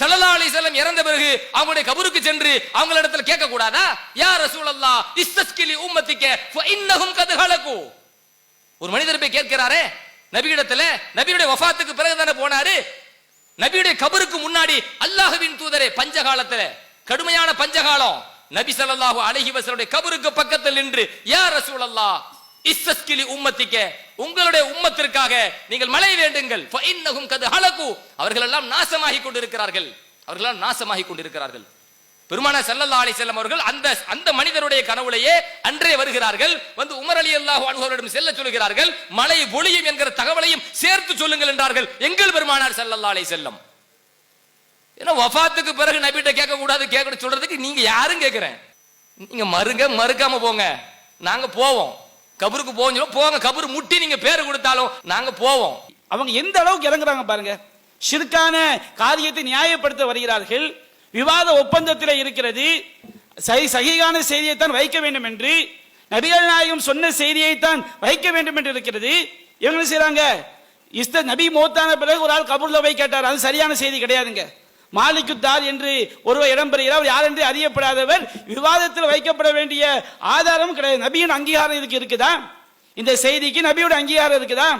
ஸல்லல்லாஹு செல்லம் இறந்த பிறகு அவங்களுடைய கபருக்கு சென்று அவங்களிடத்துல கேட்க கூடாதா யா ரசூலல்லா இஸ்தஸ்கிலி உம்மத்திக்க இன்னகும் கத் ஒரு மனிதர் போய் கேட்கிறாரே நபியிடத்துல நபியுடைய வஃபாத்துக்கு பிறகு தானே போனாரு? நபியுடைய கபருக்கு முன்னாடி அல்லாஹுவின் தூதரே பஞ்சகாலத்துல கடுமையான பஞ்சகாலம். நபி சல்லாஹூ அலஹி வஸல்லுடைய கபருக்கு பக்கத்தில் நின்று யா ரசூலல்லா இஸ்தஸ்கிலி உம்மத்திக்க உங்களுடைய உம்மத்திற்காக நீங்கள் மழை வேண்டுங்கள். ஃபஇன்னஹும் கது ஹலகு. அவர்கள் எல்லாம் நாசமாகி கொண்டிருக்கிறார்கள். அவர்கள் எல்லாம் நாசமாகி கொண்டிருக்கிறார்கள். பெருமான செல்லல்லா அலி செல்லம் அவர்கள் அந்த அந்த மனிதருடைய கனவுலையே அன்றே வருகிறார்கள். வந்து உமர் அலி அல்லாஹ் அனுகரிடம் செல்ல சொல்கிறார்கள். மழை ஒளியும் என்கிற தகவலையும் சேர்த்து சொல்லுங்கள் என்றார்கள். எங்கள் பெருமானார் செல்லல்லா அலி செல்லம் ஏன்னா வஃபாத்துக்கு பிறகு நபிட்ட கேட்க கூடாது கேட்கணும் சொல்றதுக்கு நீங்க யாரும் கேட்கிறேன். நீங்க மறுங்க மறுக்காம போங்க. நாங்க போவோம். கபருக்கு போக போங்க கபரு முட்டி நீங்க பேரு கொடுத்தாலும் நாங்க போவோம். அவங்க எந்த அளவுக்கு இறங்குறாங்க பாருங்க. சிறுக்கான காரியத்தை நியாயப்படுத்த வருகிறார்கள். விவாத ஒப்பந்தத்தில் இருக்கிறது. சரி சகிகான செய்தியைத்தான் வைக்க வேண்டும் என்று நபிகள் நாயகம் சொன்ன செய்தியைத்தான் வைக்க வேண்டும் என்று இருக்கிறது. இவங்க என்ன இஸ்த நபி மோத்தான பிறகு ஒரு ஆள் கபூர்ல போய் கேட்டார். அது சரியான செய்தி கிடையாதுங்க. மாலிக்குத்தார் என்று ஒருவர் இடம்பெறுகிறார். அவர் யார் என்று அறியப்படாதவர். விவாதத்தில் வைக்கப்பட வேண்டிய ஆதாரம் கிடையாது. நபியின் அங்கீகாரம் இதுக்கு இருக்குதா? இந்த செய்திக்கு நபியோட அங்கீகாரம் இருக்குதா?